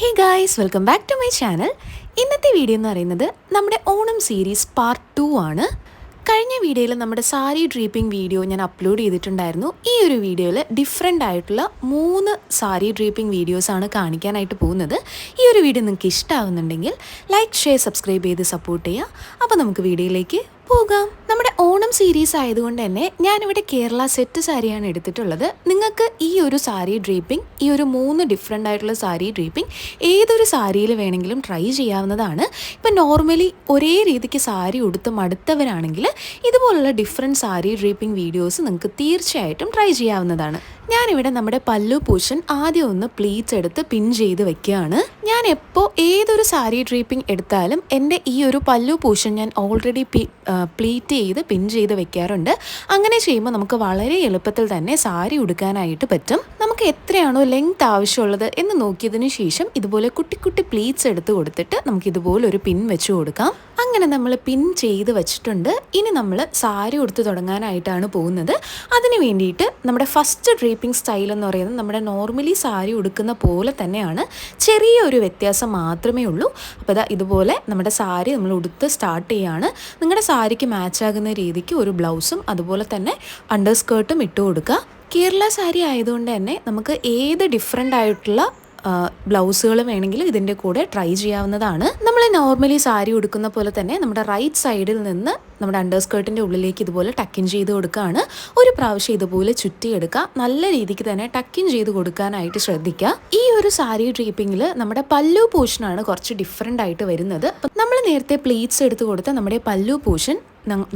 Hey guys welcome back to my channel ഇന്നത്തെ video എന്ന് പറയുന്നത് നമ്മുടെ ഓണം സീരീസ് പാർട്ട് ടു ആണ്. കഴിഞ്ഞ വീഡിയോയിൽ നമ്മുടെ സാരി ഡ്രീപ്പിംഗ് വീഡിയോ ഞാൻ അപ്ലോഡ് ചെയ്തിട്ടുണ്ടായിരുന്നു. ഈ ഒരു വീഡിയോയിൽ ഡിഫറെന്റ് ആയിട്ടുള്ള മൂന്ന് സാരി ഡ്രീപ്പിംഗ് വീഡിയോസാണ് കാണിക്കാനായിട്ട് പോകുന്നത്. ഈ ഒരു വീഡിയോ നിങ്ങൾക്ക് ഇഷ്ടമാകുന്നുണ്ടെങ്കിൽ ലൈക്ക് ഷെയർ സബ്സ്ക്രൈബ് ചെയ്ത് സപ്പോർട്ട് ചെയ്യുക. അപ്പോൾ നമുക്ക് വീഡിയോയിലേക്ക് പോകാം. നമ്മുടെ ഓണം സീരീസ് ആയതുകൊണ്ട് തന്നെ ഞാനിവിടെ കേരള സെറ്റ് സാരിയാണ് എടുത്തിട്ടുള്ളത്. നിങ്ങൾക്ക് ഈ ഒരു സാരി ഡ്രീപ്പിംഗ് ഈ ഒരു മൂന്ന് ഡിഫറെന്റ് ആയിട്ടുള്ള സാരി ഡ്രീപ്പിംഗ് ഏതൊരു സാരിയിൽ വേണമെങ്കിലും ട്രൈ ചെയ്യാവുന്നതാണ്. ഇപ്പം നോർമലി ഒരേ രീതിക്ക് സാരി ഉടുത്ത് മടുത്തവരാണെങ്കിൽ ഇതുപോലുള്ള ഡിഫറെന്റ് സാരി ഡ്രീപ്പിംഗ് വീഡിയോസ് നിങ്ങൾക്ക് തീർച്ചയായിട്ടും ട്രൈ ചെയ്യാവുന്നതാണ്. ഞാനിവിടെ നമ്മുടെ പല്ലു പൂഷൻ ആദ്യം ഒന്ന് പ്ലീറ്റ്സ് എടുത്ത് പിൻ ചെയ്ത് വെക്കുകയാണ്. ഞാൻ എപ്പോൾ ഏതൊരു സാരി ഡ്രീപ്പിംഗ് എടുത്താലും എന്റെ ഈ ഒരു പല്ലു പൂഷൻ ഞാൻ ഓൾറെഡി പ്ലീറ്റ് ചെയ്ത് പിൻ ചെയ്ത് വെക്കാറുണ്ട്. അങ്ങനെ ചെയ്യുമ്പോൾ നമുക്ക് വളരെ എളുപ്പത്തിൽ തന്നെ സാരി ഉടുക്കാനായിട്ട് പറ്റും. നമുക്ക് എത്രയാണോ ലെങ്ത് ആവശ്യമുള്ളത് എന്ന് നോക്കിയതിന് ശേഷം ഇതുപോലെ കുട്ടി കുട്ടി പ്ലീറ്റ്സ് എടുത്ത് കൊടുത്തിട്ട് നമുക്ക് ഇതുപോലെ ഒരു പിൻ വെച്ച് കൊടുക്കാം. അങ്ങനെ നമ്മൾ പിൻ ചെയ്ത് വെച്ചിട്ടുണ്ട്. ഇനി നമ്മൾ സാരി ഉടുത്ത് തുടങ്ങാനായിട്ടാണ് പോകുന്നത്. അതിന് വേണ്ടിയിട്ട് നമ്മുടെ ഫസ്റ്റ് ഡ്രീപ്പിംഗ് സ്റ്റൈൽ എന്ന് പറയുന്നത് നമ്മുടെ നോർമലി സാരി ഉടുക്കുന്ന പോലെ തന്നെയാണ്. ചെറിയ ഒരു വ്യത്യാസം മാത്രമേ ഉള്ളൂ. അപ്പോൾ ഇതാ ഇതുപോലെ നമ്മുടെ സാരി നമ്മൾ ഉടുത്ത് സ്റ്റാർട്ട് ചെയ്യാണ്. നിങ്ങളുടെ സാരിക്ക് മാച്ചാകുന്ന രീതിക്ക് ഒരു ബ്ലൗസും അതുപോലെ തന്നെ അണ്ടർ സ്കേർട്ടും ഇട്ട് കൊടുക്കുക കേരള സാരി ആയതുകൊണ്ട് തന്നെ നമുക്ക് ഏത് ഡിഫറെന്റ് ആയിട്ടുള്ള ബ്ലൗസുകൾ വേണമെങ്കിൽ ഇതിന്റെ കൂടെ ട്രൈ ചെയ്യാവുന്നതാണ്. നമ്മൾ നോർമലി സാരി ഉടുക്കുന്ന പോലെ തന്നെ നമ്മുടെ റൈറ്റ് സൈഡിൽ നിന്ന് നമ്മുടെ അണ്ടർ സ്കേർട്ടിന്റെ ഉള്ളിലേക്ക് ഇതുപോലെ ടക്കിൻ ചെയ്ത് കൊടുക്കുകയാണ് ഒരു പ്രാവശ്യം ഇതുപോലെ ചുറ്റിയെടുക്കുക നല്ല രീതിക്ക് തന്നെ ടക്കിൻ ചെയ്ത് കൊടുക്കാനായിട്ട് ശ്രദ്ധിക്കുക ഈ ഒരു സാരി ഡ്രീപ്പിങ്ങിൽ നമ്മുടെ പല്ലു പോഷനാണ് കുറച്ച് ഡിഫറെന്റ് ആയിട്ട് വരുന്നത്. നമ്മൾ നേരത്തെ പ്ലീറ്റ്സ് എടുത്ത് കൊടുത്ത നമ്മുടെ പല്ലു പോർഷൻ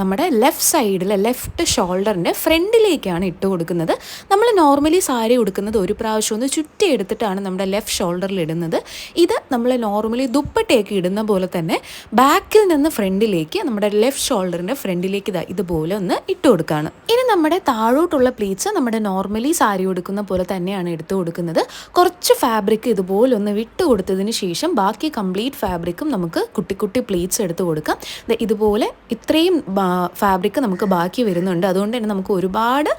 നമ്മുടെ ലെഫ്റ്റ് സൈഡിൽ ലെഫ്റ്റ് ഷോൾഡറിന്റെ ഫ്രണ്ടിലേക്കാണ് ഇട്ട് കൊടുക്കുന്നത്. നമ്മൾ നോർമലി സാരി ഉടുക്കുന്നത് ഒരു പ്രാവശ്യം ഒന്ന് ചുറ്റി എടുത്തിട്ടാണ് നമ്മുടെ ലെഫ്റ്റ് ഷോൾഡറിൽ ഇടുന്നത്. ഇത് നമ്മൾ നോർമലി ദുപ്പട്ടയൊക്കെ ഇടുന്ന പോലെ തന്നെ ബാക്കിൽ നിന്ന് ഫ്രണ്ടിലേക്ക് നമ്മുടെ ലെഫ്റ്റ് ഷോൾഡറിന്റെ ഫ്രണ്ടിലേക്ക് ഇതാ ഇതുപോലെ ഒന്ന് ഇട്ട് കൊടുക്കുകയാണ് ഇനി നമ്മുടെ താഴോട്ടുള്ള പ്ലീറ്റ്സ് നമ്മുടെ നോർമലി സാരി ഉടുക്കുന്ന പോലെ തന്നെയാണ് എടുത്ത് കൊടുക്കുന്നത്. കുറച്ച് ഫാബ്രിക് ഇതുപോലെ ഒന്ന് വിട്ട് കൊടുത്തതിന് ശേഷം ബാക്കി കംപ്ലീറ്റ് ഫാബ്രിക്കും നമുക്ക് കുട്ടി കുട്ടി പ്ലീറ്റ്സ് എടുത്ത് കൊടുക്കാം. ഇതുപോലെ ഇത്രയും ഫാബ്രിക് നമുക്ക് ബാക്കി വരുന്നുണ്ട്. അതുകൊണ്ട് തന്നെ നമുക്ക് ഒരുപാട്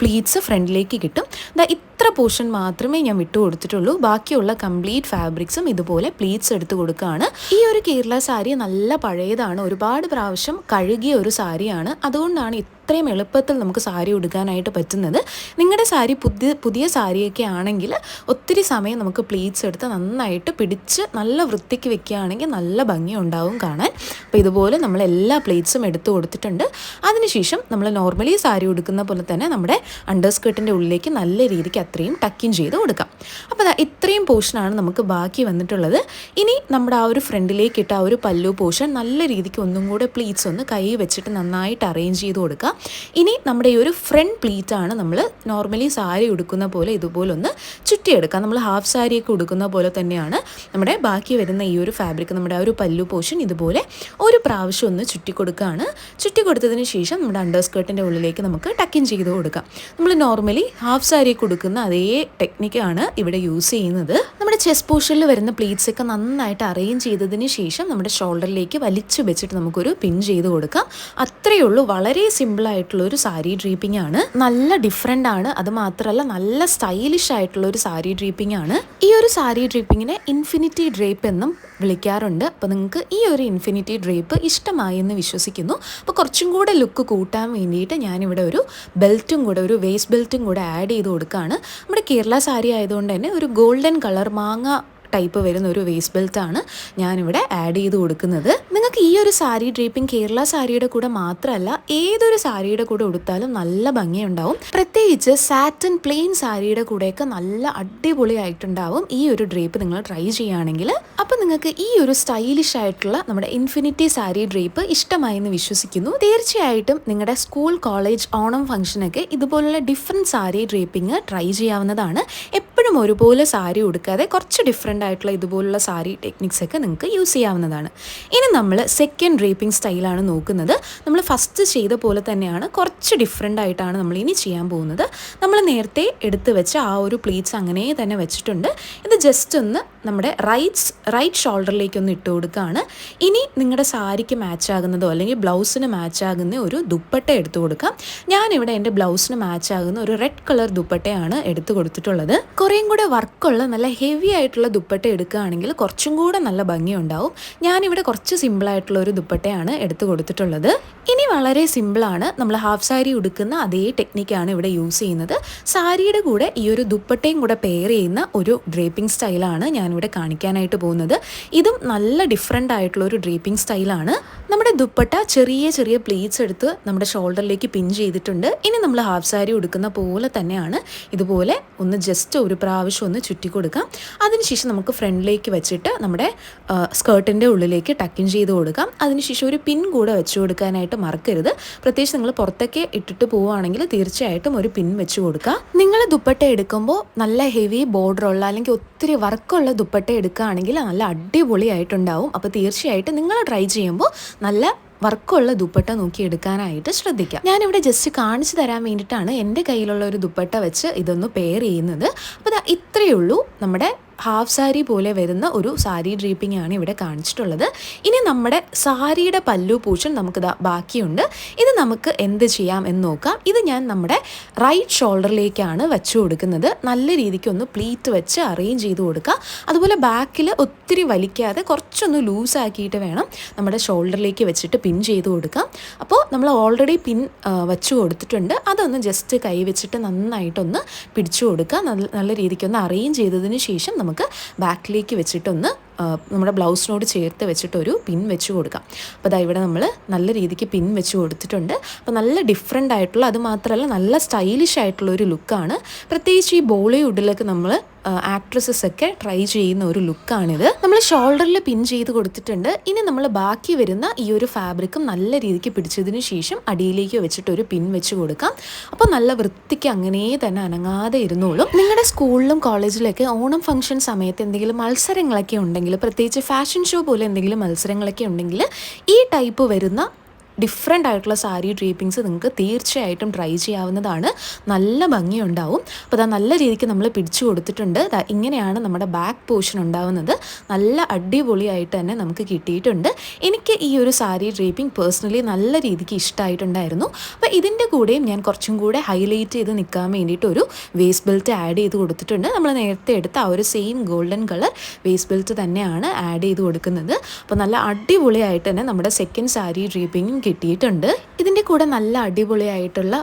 പ്ലീറ്റ്സ് ഫ്രണ്ടിലേക്ക് കിട്ടും. ദാ ഇത്ര പോർഷൻ മാത്രമേ ഞാൻ വിട്ടു കൊടുത്തിട്ടുള്ളൂ. ബാക്കിയുള്ള കംപ്ലീറ്റ് ഫാബ്രിക്സും ഇതുപോലെ പ്ലീറ്റ്സ് എടുത്ത് കൊടുക്കുകയാണ്. ഈ ഒരു കേരള സാരി നല്ല പഴയതാണ്. ഒരുപാട് പ്രാവശ്യം കഴുകിയ ഒരു സാരിയാണ്. അതുകൊണ്ടാണ് ഇത്രയും എളുപ്പത്തിൽ നമുക്ക് സാരി ഉടുക്കാനായിട്ട് പറ്റുന്നത്. നിങ്ങളുടെ സാരി പുതിയ പുതിയ സാരിയൊക്കെ ആണെങ്കിൽ ഒത്തിരി സമയം നമുക്ക് പ്ലീറ്റ്സ് എടുത്ത് നന്നായിട്ട് പിടിച്ച് നല്ല വൃത്തിക്ക് വെക്കുകയാണെങ്കിൽ നല്ല ഭംഗി ഉണ്ടാവും കാണാൻ. അപ്പോൾ ഇതുപോലെ നമ്മൾ എല്ലാ പ്ലീറ്റ്സും എടുത്തു കൊടുത്തിട്ടുണ്ട്. അതിനുശേഷം നമ്മൾ നോർമലി സാരി ഉടുക്കുന്ന പോലെ തന്നെ നമ്മുടെ അണ്ടർ സ്കേർട്ടിന്റെ ഉള്ളിലേക്ക് നല്ല രീതിക്ക് അത്രയും ടക്കിൻ ചെയ്ത് കൊടുക്കാം. അപ്പോൾ അതാ ഇത്രയും പോർഷനാണ് നമുക്ക് ബാക്കി വന്നിട്ടുള്ളത്. ഇനി നമ്മുടെ ആ ഒരു ഫ്രണ്ടിലേക്ക് ഇട്ട ആ ഒരു പല്ലു പോർഷൻ നല്ല രീതിക്ക് ഒന്നും കൂടെ പ്ലീറ്റ്സ് ഒന്ന് കൈ വെച്ചിട്ട് നന്നായിട്ട് അറേഞ്ച് ചെയ്ത് കൊടുക്കുക ഇനി നമ്മുടെ ഈ ഒരു ഫ്രണ്ട് പ്ലീറ്റാണ് നമ്മൾ നോർമലി സാരി ഉടുക്കുന്ന പോലെ ഇതുപോലെ ഒന്ന് ചുറ്റിയെടുക്കുക നമ്മൾ ഹാഫ് സാരിയൊക്കെ ഉടുക്കുന്ന പോലെ തന്നെയാണ് നമ്മുടെ ബാക്കി വരുന്ന ഈ ഒരു ഫാബ്രിക് നമ്മുടെ ആ ഒരു പല്ലു പോർഷൻ ഇതുപോലെ ഒരു പ്രാവശ്യം ഒന്ന് ചുറ്റി കൊടുക്കുകയാണ് ചുറ്റി കൊടുത്തതിന് ശേഷം നമ്മുടെ അണ്ടർ സ്കേർട്ടിന്റെ ഉള്ളിലേക്ക് നമുക്ക് ടക്കിൻ ചെയ്ത് കൊടുക്കാം. നമ്മൾ നോർമലി ഹാഫ് സാരി കൊടുക്കുന്ന അതേ ടെക്നിക്കാണ് ഇവിടെ യൂസ് ചെയ്യുന്നത്. നമ്മുടെ ചെസ്റ്റ് പോഷനിൽ വരുന്ന പ്ലീറ്റ്സ് ഒക്കെ നന്നായിട്ട് അറേഞ്ച് ചെയ്തതിന് ശേഷം നമ്മുടെ ഷോൾഡറിലേക്ക് വലിച്ചു വെച്ചിട്ട് നമുക്കൊരു പിൻ ചെയ്ത് കൊടുക്കാം. അത്രയേ ഉള്ളൂ. വളരെ സിമ്പിൾ ആയിട്ടുള്ള ഒരു സാരി ഡ്രീപ്പിംഗ് ആണ്. നല്ല ഡിഫറെന്റ് ആണ്. അത് മാത്രമല്ല നല്ല സ്റ്റൈലിഷ് ആയിട്ടുള്ള ഒരു സാരി ഡ്രീപ്പിംഗ് ആണ്. ഈ ഒരു സാരി ഡ്രീപ്പിങ്ങിനെ ഇൻഫിനിറ്റി ഡ്രേപ്പ് എന്നും വിളിക്കാറുണ്ട്. അപ്പോൾ നിങ്ങൾക്ക് ഈ ഒരു ഇൻഫിനിറ്റി ഡ്രേപ്പ് ഇഷ്ടമായി എന്ന് വിശ്വസിക്കുന്നു. അപ്പോൾ കുറച്ചും കൂടെ ലുക്ക് കൂട്ടാൻ വേണ്ടിയിട്ട് ഞാനിവിടെ ഒരു ബെൽറ്റും കൂടെ ഒരു വേസ്റ്റ് ബെൽറ്റും കൂടെ ആഡ് ചെയ്ത് കൊടുക്കുകയാണ് നമ്മുടെ കേരള സാരി ആയതുകൊണ്ട് തന്നെ ഒരു ഗോൾഡൻ കളർ മാങ്ങ ടൈപ്പ് വരുന്ന ഒരു വേസ്റ്റ് ബെൽറ്റ് ആണ് ഞാനിവിടെ ആഡ് ചെയ്ത് കൊടുക്കുന്നത്. നിങ്ങൾക്ക് ഈ ഒരു സാരി ഡ്രീപ്പിംഗ് കേരള സാരിയുടെ കൂടെ മാത്രമല്ല ഏതൊരു സാരിയുടെ കൂടെ ഉടുത്താലും നല്ല ഭംഗിയുണ്ടാവും. പ്രത്യേകിച്ച് സാറ്റൻ പ്ലെയിൻ സാരിയുടെ കൂടെയൊക്കെ നല്ല അടിപൊളിയായിട്ടുണ്ടാവും ഈ ഒരു ഡ്രേപ്പ് നിങ്ങൾ ട്രൈ ചെയ്യുകയാണെങ്കിൽ. അപ്പോൾ നിങ്ങൾക്ക് ഈ ഒരു സ്റ്റൈലിഷ് ആയിട്ടുള്ള നമ്മുടെ ഇൻഫിനിറ്റി സാരി ഡ്രേപ്പ് ഇഷ്ടമായി എന്ന് വിശ്വസിക്കുന്നു. തീർച്ചയായിട്ടും നിങ്ങളുടെ സ്കൂൾ കോളേജ് ഓണം ഫംഗ്ഷനൊക്കെ ഇതുപോലുള്ള ഡിഫറെന്റ് സാരി ഡ്രേപ്പിംഗ് ട്രൈ ചെയ്യാവുന്നതാണ്. എപ്പോഴും ഒരുപോലെ സാരി ഉടുക്കാതെ കുറച്ച് ഡിഫറെന്റ് ആയിട്ടുള്ള ഇതുപോലുള്ള സാരി ടെക്നിക്സ് ഒക്കെ നിങ്ങൾക്ക് യൂസ് ചെയ്യാവുന്നതാണ്. ഇനി നമ്മൾ സെക്കൻഡ് ഡ്രേപ്പിംഗ് സ്റ്റൈലാണ് നോക്കുന്നത്. നമ്മൾ ഫസ്റ്റ് ചെയ്ത പോലെ തന്നെയാണ് കുറച്ച് ഡിഫറെന്റ് ആയിട്ടാണ് നമ്മൾ ഇനി ചെയ്യാൻ പോകുന്നത്. നമ്മൾ നേരത്തെ എടുത്ത് വെച്ച ആ ഒരു പ്ലീറ്റ്സ് അങ്ങനെ തന്നെ വെച്ചിട്ടുണ്ട്. ഇത് ജസ്റ്റ് ഒന്ന് നമ്മുടെ റൈറ്റ്സ് റൈറ്റ് ഷോൾഡറിലേക്ക് ഒന്ന് ഇട്ട് കൊടുക്കുകയാണ് ഇനി നിങ്ങളുടെ സാരിക്ക് മാച്ച് ആകുന്നതോ അല്ലെങ്കിൽ ബ്ലൗസിന് മാച്ച് ആകുന്ന ഒരു ദുപ്പട്ട എടുത്തു കൊടുക്കാം. ഞാനിവിടെ എന്റെ ബ്ലൗസിന് മാച്ച് ആകുന്ന ഒരു റെഡ് കളർ ദുപ്പട്ടയാണ് എടുത്തു കൊടുത്തിട്ടുള്ളത്. കുറേയും കൂടെ വർക്കുള്ള നല്ല ഹെവി ആയിട്ടുള്ള ദുപ്പട്ട എടുക്കുകയാണെങ്കിൽ കുറച്ചും കൂടെ നല്ല ഭംഗിയുണ്ടാവും. ഞാനിവിടെ കുറച്ച് സിമ്പിളായിട്ടുള്ള ഒരു ദുപ്പട്ടയാണ് എടുത്തു കൊടുത്തിട്ടുള്ളത്. ഇനി വളരെ സിമ്പിളാണ് നമ്മൾ ഹാഫ് സാരി ഉടുക്കുന്ന അതേ ടെക്നിക്കാണ് ഇവിടെ യൂസ് ചെയ്യുന്നത്. സാരിയുടെ കൂടെ ഈ ഒരു ദുപ്പട്ടയും കൂടെ പെയർ ചെയ്യുന്ന ഒരു ഡ്രേപ്പിംഗ് സ്റ്റൈലാണ് ഞാനിവിടെ കാണിക്കാനായിട്ട് പോകുന്നത്. ഇതും നല്ല ഡിഫറെന്റ് ആയിട്ടുള്ള ഒരു ഡ്രേപ്പിംഗ് സ്റ്റൈലാണ് നമ്മുടെ ദുപ്പട്ട ചെറിയ ചെറിയ പ്ലീറ്റ്സ് എടുത്ത് നമ്മുടെ ഷോൾഡറിലേക്ക് പിൻ ചെയ്തിട്ടുണ്ട്. ഇനി നമ്മൾ ഹാഫ് സാരി ഉടുക്കുന്ന പോലെ തന്നെയാണ് ഇതുപോലെ ഒന്ന് ജസ്റ്റ് ഒരു പ്രാവശ്യം ഒന്ന് ചുറ്റി കൊടുക്കാം അതിനുശേഷം നമുക്ക് ഫ്രണ്ടിലേക്ക് വെച്ചിട്ട് നമ്മുടെ സ്കേർട്ടിന്റെ ഉള്ളിലേക്ക് ടക്കിൻ ചെയ്ത് കൊടുക്കാം. അതിനുശേഷം ഒരു പിൻ കൂടെ വെച്ച് കൊടുക്കാനായിട്ട് മറക്കരുത്. പ്രത്യേകിച്ച് നിങ്ങൾ പുറത്തൊക്കെ ഇട്ടിട്ട് പോവുകയാണെങ്കിൽ തീർച്ചയായിട്ടും ഒരു പിൻ വെച്ച് കൊടുക്കുക നിങ്ങൾ ദുപ്പട്ട എടുക്കുമ്പോൾ നല്ല ഹെവി ബോർഡറുള്ള അല്ലെങ്കിൽ ഒത്തിരി വർക്കുള്ള ദുപ്പട്ട എടുക്കുകയാണെങ്കിൽ നല്ല അടിപൊളിയായിട്ടുണ്ടാവും. അപ്പോൾ തീർച്ചയായിട്ടും നിങ്ങൾ ട്രൈ ചെയ്യുമ്പോൾ നല്ല വർക്കുള്ള ദുപ്പട്ട നോക്കി എടുക്കാനായിട്ട് ശ്രദ്ധിക്കാം. ഞാനിവിടെ ജസ്റ്റ് കാണിച്ചു തരാൻ വേണ്ടിയിട്ടാണ് എന്റെ കയ്യിലുള്ള ഒരു ദുപ്പട്ട വെച്ച് ഇതൊന്ന് പെയർ ചെയ്യുന്നത്. അപ്പോൾ ഇത്രയേ ഉള്ളൂ നമ്മുടെ ഹാഫ് സാരി പോലെ വരുന്ന ഒരു സാരി ഡ്രീപ്പിംഗ് ആണ് ഇവിടെ കാണിച്ചിട്ടുള്ളത്. ഇനി നമ്മുടെ സാരിയുടെ പല്ലു പൂഷൻ നമുക്ക് ദാ ബാക്കിയുണ്ട്. ഇത് നമുക്ക് എന്ത് ചെയ്യാം എന്ന് നോക്കാം. ഇത് ഞാൻ നമ്മുടെ റൈറ്റ് ഷോൾഡറിലേക്കാണ് വെച്ചു കൊടുക്കുന്നത്. നല്ല രീതിക്ക് ഒന്ന് പ്ലീറ്റ് വെച്ച് അറേഞ്ച് ചെയ്ത് കൊടുക്കുക അതുപോലെ ബാക്കിൽ ഒത്തിരി വലിക്കാതെ കുറച്ചൊന്ന് ലൂസ് ആക്കിയിട്ട് വേണം നമ്മുടെ ഷോൾഡറിലേക്ക് വെച്ചിട്ട് പിൻ ചെയ്ത് കൊടുക്കാം. അപ്പോൾ നമ്മൾ ഓൾറെഡി പിൻ വെച്ചു കൊടുത്തിട്ടുണ്ട്. അതൊന്ന് ജസ്റ്റ് കൈ വെച്ചിട്ട് നന്നായിട്ടൊന്ന് പിടിച്ചു കൊടുക്കുക നല്ല രീതിക്കൊന്ന് അറേഞ്ച് ചെയ്തതിന് ശേഷം നമുക്ക് ബാക്കിലേക്ക് വെച്ചിട്ടൊന്ന് നമ്മുടെ ബ്ലൗസിനോട് ചേർത്ത് വെച്ചിട്ടൊരു പിൻ വെച്ച് കൊടുക്കാം. അപ്പോൾ അതാ ഇവിടെ നമ്മൾ നല്ല രീതിക്ക് പിൻ വെച്ച് കൊടുത്തിട്ടുണ്ട്. അപ്പോൾ നല്ല ഡിഫറെന്റ് ആയിട്ടുള്ള അത് മാത്രമല്ല നല്ല സ്റ്റൈലിഷ് ആയിട്ടുള്ള ഒരു ലുക്കാണ് പ്രത്യേകിച്ച് ഈ ബോളിവുഡിലൊക്കെ നമ്മൾ ആക്ട്രസസ് ഒക്കെ ട്രൈ ചെയ്യുന്ന ഒരു ലുക്കാണിത് നമ്മൾ ഷോൾഡറിൽ പിൻ ചെയ്ത് കൊടുത്തിട്ടുണ്ട്. ഇനി നമ്മൾ ബാക്കി വരുന്ന ഈ ഒരു ഫാബ്രിക്കും നല്ല രീതിക്ക് പിടിച്ചതിന് ശേഷം അടിയിലേക്ക് വെച്ചിട്ട് ഒരു പിൻ വെച്ച് കൊടുക്കാം. അപ്പോൾ നല്ല വൃത്തിക്ക് അങ്ങനെ തന്നെ അനങ്ങാതെ ഇരുന്നോളും. നിങ്ങളുടെ സ്കൂളിലും കോളേജിലൊക്കെ ഓണം ഫംഗ്ഷൻ സമയത്ത് എന്തെങ്കിലും മത്സരങ്ങളൊക്കെ ഉണ്ടെങ്കിൽ പ്രത്യേകിച്ച് ഫാഷൻ ഷോ പോലെ എന്തെങ്കിലും മത്സരങ്ങളൊക്കെ ഉണ്ടെങ്കിൽ ഈ ടൈപ്പ് വരുന്ന ഡിഫറെന്റ് ആയിട്ടുള്ള സാരി ഡ്രീപ്പിങ്സ് നിങ്ങൾക്ക് തീർച്ചയായിട്ടും ട്രൈ ചെയ്യാവുന്നതാണ്. നല്ല ഭംഗിയുണ്ടാവും. അപ്പോൾ അതാ നല്ല രീതിക്ക് നമ്മൾ പിടിച്ചു കൊടുത്തിട്ടുണ്ട്. ഇങ്ങനെയാണ് നമ്മുടെ ബാക്ക് പോർഷൻ ഉണ്ടാവുന്നത്. നല്ല അടിപൊളിയായിട്ട് തന്നെ നമുക്ക് കിട്ടിയിട്ടുണ്ട്. എനിക്ക് ഈ ഒരു സാരി ഡ്രീപ്പിംഗ് പേഴ്സണലി നല്ല രീതിക്ക് ഇഷ്ടമായിട്ടുണ്ടായിരുന്നു അപ്പോൾ ഇതിന്റെ കൂടെയും ഞാൻ കുറച്ചും കൂടെ ഹൈലൈറ്റ് ചെയ്ത് നിൽക്കാൻ വേണ്ടിയിട്ട് ഒരു വേസ്റ്റ് ബെൽറ്റ് ആഡ് ചെയ്ത് കൊടുത്തിട്ടുണ്ട്. നമ്മൾ നേരത്തെ എടുത്ത ആ ഒരു same golden colour waist belt തന്നെയാണ് ആഡ് ചെയ്ത് കൊടുക്കുന്നത്. അപ്പോൾ നല്ല അടിപൊളിയായിട്ട് തന്നെ നമ്മുടെ സെക്കൻഡ് സാരി ഡ്രീപ്പിങ്ങും കിട്ടിയിട്ടുണ്ട്. ഇതിന്റെ കൂടെ നല്ല അടിപൊളിയായിട്ടുള്ള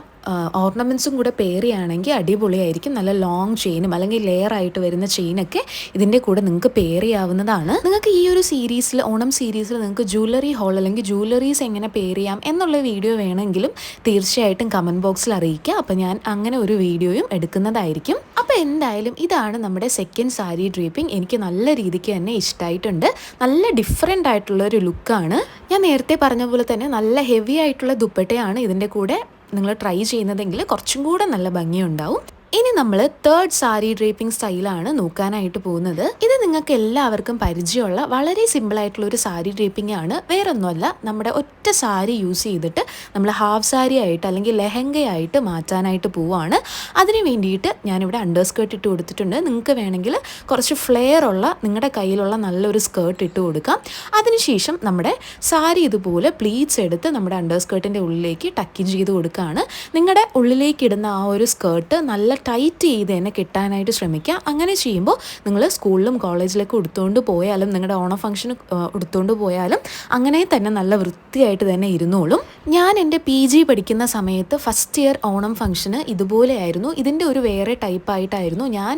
ഓർണമെന്റ്സും കൂടെ പേറിയാണെങ്കിൽ അടിപൊളിയായിരിക്കും. നല്ല ലോങ് ചെയിനും അല്ലെങ്കിൽ ലെയർ ആയിട്ട് വരുന്ന ചെയിനൊക്കെ ഇതിന്റെ കൂടെ നിങ്ങൾക്ക് പേറിയാവുന്നതാണ്. നിങ്ങൾക്ക് ഈ ഒരു സീരീസിൽ ഓണം സീരീസിൽ നിങ്ങൾക്ക് ജ്വല്ലറി ഹോൾ അല്ലെങ്കിൽ ജ്വല്ലറീസ് എങ്ങനെ പേറിയാം എന്നുള്ള വീഡിയോ വേണമെങ്കിലും തീർച്ചയായിട്ടും കമന്റ് ബോക്സിൽ അറിയിക്കുക അപ്പോൾ ഞാൻ അങ്ങനെ ഒരു വീഡിയോയും എടുക്കുന്നതായിരിക്കും. അപ്പോൾ എന്തായാലും ഇതാണ് നമ്മുടെ സെക്കൻഡ് സാരി ഡ്രീപ്പിംഗ് എനിക്ക് നല്ല രീതിക്ക് തന്നെ ഇഷ്ടമായിട്ടുണ്ട് നല്ല ഡിഫറെന്റ് ആയിട്ടുള്ള ഒരു ലുക്കാണ് ഞാൻ നേരത്തെ പറഞ്ഞ പോലെ തന്നെ നല്ല ഹെവി ആയിട്ടുള്ള ദുപ്പട്ടയാണ് ഇതിന്റെ കൂടെ നിങ്ങൾ ട്രൈ ചെയ്യുന്നതെങ്കിൽ കുറച്ചും കൂടെ നല്ല ഭംഗിയുണ്ടാവും. ഇനി നമ്മൾ തേർഡ് സാരി ഡ്രേപ്പിംഗ് സ്റ്റൈലാണ് നോക്കാനായിട്ട് പോകുന്നത്. ഇത് നിങ്ങൾക്ക് എല്ലാവർക്കും പരിചയമുള്ള വളരെ സിമ്പിൾ ആയിട്ടുള്ള ഒരു സാരി ഡ്രേപ്പിംഗ് ആണ്. വേറൊന്നുമല്ല നമ്മുടെ ഒറ്റ സാരി യൂസ് ചെയ്തിട്ട് നമ്മൾ ഹാഫ് സാരി ആയിട്ട് അല്ലെങ്കിൽ ലെഹങ്കയായിട്ട് മാറ്റാനായിട്ട് പോവുകയാണ് അതിന് വേണ്ടിയിട്ട് ഞാനിവിടെ അണ്ടർ സ്കേർട്ട് ഇട്ട് കൊടുത്തിട്ടുണ്ട്. നിങ്ങൾക്ക് വേണമെങ്കിൽ കുറച്ച് ഫ്ലെയർ ഉള്ള നിങ്ങളുടെ കയ്യിലുള്ള നല്ലൊരു സ്കേർട്ട് ഇട്ട് കൊടുക്കാം. അതിനുശേഷം നമ്മുടെ സാരി ഇതുപോലെ പ്ലീറ്റ്സ് എടുത്ത് നമ്മുടെ അണ്ടർ സ്കേർട്ടിന്റെ ഉള്ളിലേക്ക് ടക്കിൻ ചെയ്ത് കൊടുക്കുകയാണ്. നിങ്ങളുടെ ഉള്ളിലേക്ക് ഇടുന്ന ആ ഒരു സ്കേർട്ട് നല്ല ടൈറ്റ് ചെയ്ത് തന്നെ കിട്ടാനായിട്ട് ശ്രമിക്കുക. അങ്ങനെ ചെയ്യുമ്പോൾ നിങ്ങൾ സ്കൂളിലും കോളേജിലൊക്കെ ഉടുത്തുകൊണ്ട് പോയാലും നിങ്ങളുടെ ഓണം ഫംഗ്ഷന് ഉടുത്തുകൊണ്ട് പോയാലും അങ്ങനെ തന്നെ നല്ല വൃത്തിയായിട്ട് തന്നെ ഇരുന്നോളും. ഞാൻ എന്റെ പി ജി പഠിക്കുന്ന സമയത്ത് ഫസ്റ്റ് ഇയർ ഓണം ഫംഗ്ഷന് ഇതുപോലെയായിരുന്നു ഇതിന്റെ ഒരു വേറെ ടൈപ്പായിട്ടായിരുന്നു ഞാൻ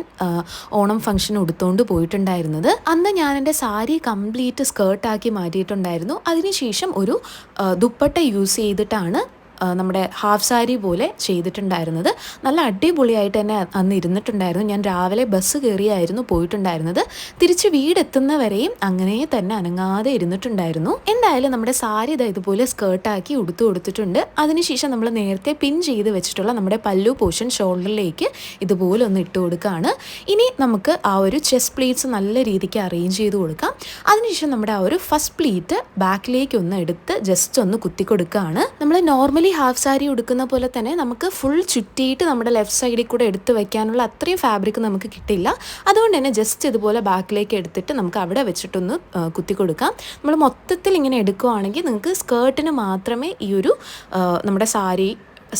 ഓണം ഫംഗ്ഷൻ ഉടുത്തുകൊണ്ട് പോയിട്ടുണ്ടായിരുന്നത്. അന്ന് ഞാൻ എന്റെ സാരി കംപ്ലീറ്റ് സ്കേർട്ടാക്കി മാറ്റിയിട്ടുണ്ടായിരുന്നു. അതിനുശേഷം ഒരു ദുപ്പട്ട യൂസ് ചെയ്തിട്ടാണ് നമ്മുടെ ഹാഫ് സാരി പോലെ ചെയ്തിട്ടുണ്ടായിരുന്നത്. നല്ല അടിപൊളിയായിട്ട് തന്നെ അന്ന് ഇരുന്നിട്ടുണ്ടായിരുന്നു. ഞാൻ രാവിലെ ബസ് കയറിയായിരുന്നു പോയിട്ടുണ്ടായിരുന്നത്. തിരിച്ച് വീടെത്തുന്നവരെയും അങ്ങനെ തന്നെ അനങ്ങാതെ ഇരുന്നിട്ടുണ്ടായിരുന്നു. എന്തായാലും നമ്മുടെ സാരി ഇതാ ഇതുപോലെ സ്കേർട്ടാക്കി ഉടുത്തു കൊടുത്തിട്ടുണ്ട്. അതിനുശേഷം നമ്മൾ നേരത്തെ പിൻ ചെയ്ത് വെച്ചിട്ടുള്ള നമ്മുടെ പല്ലു പോഷൻ ഷോൾഡറിലേക്ക് ഇതുപോലെ ഒന്ന് ഇട്ട് കൊടുക്കുകയാണ് ഇനി നമുക്ക് ആ ഒരു ചെസ്റ്റ് പ്ലീറ്റ്സ് നല്ല രീതിക്ക് അറേഞ്ച് ചെയ്ത് കൊടുക്കാം. അതിനുശേഷം നമ്മുടെ ആ ഒരു ഫസ്റ്റ് പ്ലീറ്റ് ബാക്കിലേക്ക് ഒന്ന് എടുത്ത് ജസ്റ്റ് ഒന്ന് കുത്തി കൊടുക്കുകയാണ് നമ്മൾ നോർമലി നോർമലി ഹാഫ് സാരി ഉടുക്കുന്ന പോലെ തന്നെ നമുക്ക് ഫുൾ ചുറ്റിയിട്ട് നമ്മുടെ ലെഫ്റ്റ് സൈഡിൽ കൂടെ എടുത്ത് വെക്കാനുള്ള അത്രയും ഫാബ്രിക് നമുക്ക് കിട്ടില്ല. അതുകൊണ്ട് തന്നെ ജസ്റ്റ് ഇതുപോലെ ബാക്കിലേക്ക് എടുത്തിട്ട് നമുക്ക് അവിടെ വെച്ചിട്ടൊന്ന് കുത്തി കൊടുക്കാം. നമ്മൾ മൊത്തത്തിൽ ഇങ്ങനെ എടുക്കുവാണെങ്കിൽ നിങ്ങൾക്ക് സ്കേർട്ടിന് മാത്രമേ ഈ ഒരു നമ്മുടെ സാരി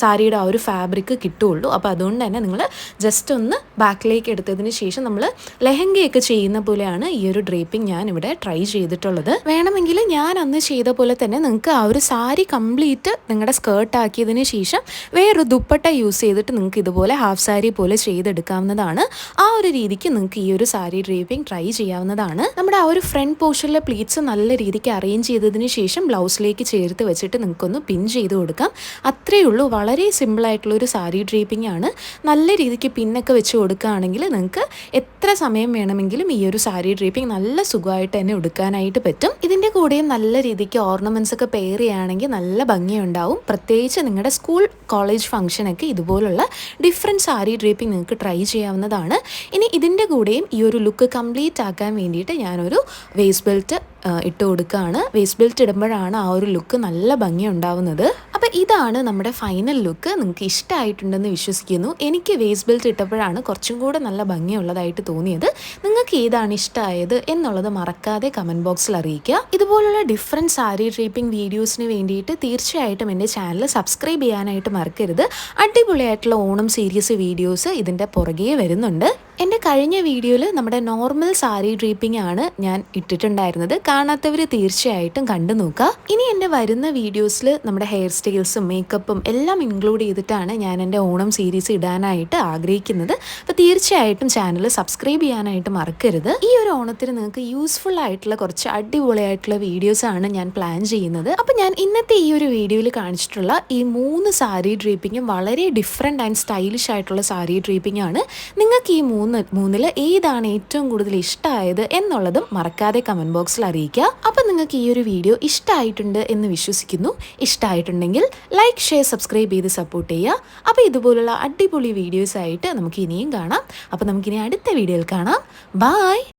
സാരിയുടെ ആ ഒരു ഫാബ്രിക് കിട്ടുകയുള്ളൂ അപ്പോൾ അതുകൊണ്ട് തന്നെ നിങ്ങൾ ജസ്റ്റ് ഒന്ന് ബാക്കിലേക്ക് എടുത്തതിന് ശേഷം നമ്മൾ ലെഹങ്കയൊക്കെ ചെയ്യുന്ന പോലെയാണ് ഈ ഒരു ഡ്രേപ്പിംഗ് ഞാൻ ഇവിടെ ട്രൈ ചെയ്തിട്ടുള്ളത്. വേണമെങ്കിൽ ഞാൻ അന്ന് ചെയ്ത പോലെ തന്നെ നിങ്ങൾക്ക് ആ ഒരു സാരി കംപ്ലീറ്റ് നിങ്ങളുടെ സ്കേർട്ട് ആക്കിയതിന് ശേഷം വേറൊരു ദുപ്പട്ട യൂസ് ചെയ്തിട്ട് നിങ്ങൾക്ക് ഇതുപോലെ ഹാഫ് സാരി പോലെ ചെയ്തെടുക്കാവുന്നതാണ്. ആ ഒരു രീതിക്ക് നിങ്ങൾക്ക് ഈ ഒരു സാരി ഡ്രേപ്പിംഗ് ട്രൈ ചെയ്യാവുന്നതാണ്. നമ്മുടെ ആ ഒരു ഫ്രണ്ട് പോർഷനിലെ പ്ലീറ്റ്സ് നല്ല രീതിക്ക് അറേഞ്ച് ചെയ്തതിന് ശേഷം ബ്ലൗസിലേക്ക് ചേർത്ത് വെച്ചിട്ട് നിങ്ങൾക്കൊന്ന് പിൻ ചെയ്ത് കൊടുക്കാം. അത്രയേ ഉള്ളൂ. വളരെ സിമ്പിൾ ആയിട്ടുള്ള ഒരു സാരി ഡ്രീപ്പിംഗ് ആണ്. നല്ല രീതിക്ക് പിന്നൊക്കെ വെച്ച് കൊടുക്കുകയാണെങ്കിൽ നിങ്ങൾക്ക് എത്ര സമയം വേണമെങ്കിലും ഈ ഒരു സാരി ഡ്രീപ്പിംഗ് നല്ല സുഖമായിട്ട് തന്നെ എടുക്കാനായിട്ട് പറ്റും. ഇതിന്റെ കൂടെയും നല്ല രീതിക്ക് ഓർണമെന്റ്സ് ഒക്കെ പെയർ ചെയ്യുകയാണെങ്കിൽ നല്ല ഭംഗിയുണ്ടാവും. പ്രത്യേകിച്ച് നിങ്ങളുടെ സ്കൂൾ കോളേജ് ഫംഗ്ഷനൊക്കെ ഇതുപോലുള്ള ഡിഫറെന്റ് സാരി ഡ്രീപ്പിംഗ് നിങ്ങൾക്ക് ട്രൈ ചെയ്യാവുന്നതാണ്. ഇനി ഇതിന്റെ കൂടെയും ഈ ഒരു ലുക്ക് കംപ്ലീറ്റ് ആക്കാൻ വേണ്ടിയിട്ട് ഞാനൊരു വേസ്റ്റ് ബെൽറ്റ് ഇട്ട് കൊടുക്കുകയാണ് വേസ്റ്റ് ബെൽറ്റ് ഇടുമ്പോഴാണ് ആ ഒരു ലുക്ക് നല്ല ഭംഗി ഉണ്ടാവുന്നത് അപ്പോൾ ഇതാണ് നമ്മുടെ ഫൈനൽ ലുക്ക് നിങ്ങൾക്ക് ഇഷ്ടമായിട്ടുണ്ടെന്ന് വിശ്വസിക്കുന്നു. എനിക്ക് വേസ്റ്റ് ബെൽറ്റ് ഇട്ടപ്പോഴാണ് കുറച്ചും കൂടെ നല്ല ഭംഗിയുള്ളതായിട്ട് തോന്നിയത്. നിങ്ങൾക്ക് ഏതാണ് ഇഷ്ടമായത് എന്നുള്ളത് മറക്കാതെ കമന്റ് ബോക്സിൽ അറിയിക്കുക. ഇതുപോലുള്ള ഡിഫറെന്റ് സാരി ഡ്രേപ്പിംഗ് വീഡിയോസിന് വേണ്ടിയിട്ട് തീർച്ചയായിട്ടും എന്റെ ചാനൽ സബ്സ്ക്രൈബ് ചെയ്യാനായിട്ട് മറക്കരുത്. അടിപൊളിയായിട്ടുള്ള ഓണം സീരീസ് വീഡിയോസ് ഇതിന്റെ പുറകെ വരുന്നുണ്ട്. എന്റെ കഴിഞ്ഞ വീഡിയോയിൽ നമ്മുടെ നോർമൽ സാരി ഡ്രീപ്പിംഗ് ആണ് ഞാൻ ഇട്ടിട്ടുണ്ടായിരുന്നത്. കാണാത്തവർ തീർച്ചയായിട്ടും കണ്ടു നോക്കുക. ഇനി എന്റെ വരുന്ന വീഡിയോസിൽ നമ്മുടെ ഹെയർ സ്റ്റൈൽസും മേക്കപ്പും എല്ലാം ഇൻക്ലൂഡ് ചെയ്തിട്ടാണ് ഞാൻ എന്റെ ഓണം സീരീസ് ഇടാനായിട്ട് ആഗ്രഹിക്കുന്നത്. അപ്പോൾ തീർച്ചയായിട്ടും ചാനൽ സബ്സ്ക്രൈബ് ചെയ്യാനായിട്ട് മറക്കരുത്. ഈ ഒരു ഓണത്തിന് നിങ്ങൾക്ക് യൂസ്ഫുൾ ആയിട്ടുള്ള കുറച്ച് അടിപൊളിയായിട്ടുള്ള വീഡിയോസ് ആണ് ഞാൻ പ്ലാൻ ചെയ്യുന്നത്. അപ്പോൾ ഞാൻ ഇന്നത്തെ ഈ ഒരു വീഡിയോയിൽ കാണിച്ചിട്ടുള്ള ഈ മൂന്ന് സാരി ഡ്രീപ്പിങ്ങും വളരെ ഡിഫറെന്റ് ആൻഡ് സ്റ്റൈലിഷ് ആയിട്ടുള്ള സാരി ഡ്രീപ്പിംഗ് ആണ്. നിങ്ങൾക്ക് ഈ മൂന്ന് മൂന്നിൽ ഏതാണ് ഏറ്റവും കൂടുതൽ ഇഷ്ടമായത് എന്നുള്ളതും മറക്കാതെ കമന്റ് ബോക്സിൽ അറിയിക്കുക. അപ്പം നിങ്ങൾക്ക് ഈ ഒരു വീഡിയോ ഇഷ്ടമായിട്ടുണ്ട് എന്ന് വിശ്വസിക്കുന്നു. ഇഷ്ടമായിട്ടുണ്ടെങ്കിൽ ലൈക്ക് ഷെയർ സബ്സ്ക്രൈബ് ചെയ്ത് സപ്പോർട്ട് ചെയ്യുക. അപ്പോൾ ഇതുപോലുള്ള അടിപൊളി വീഡിയോസ് ആയിട്ട് നമുക്ക് ഇനിയും കാണാം. അപ്പോൾ നമുക്കിനി അടുത്ത വീഡിയോയിൽ കാണാം. ബായ്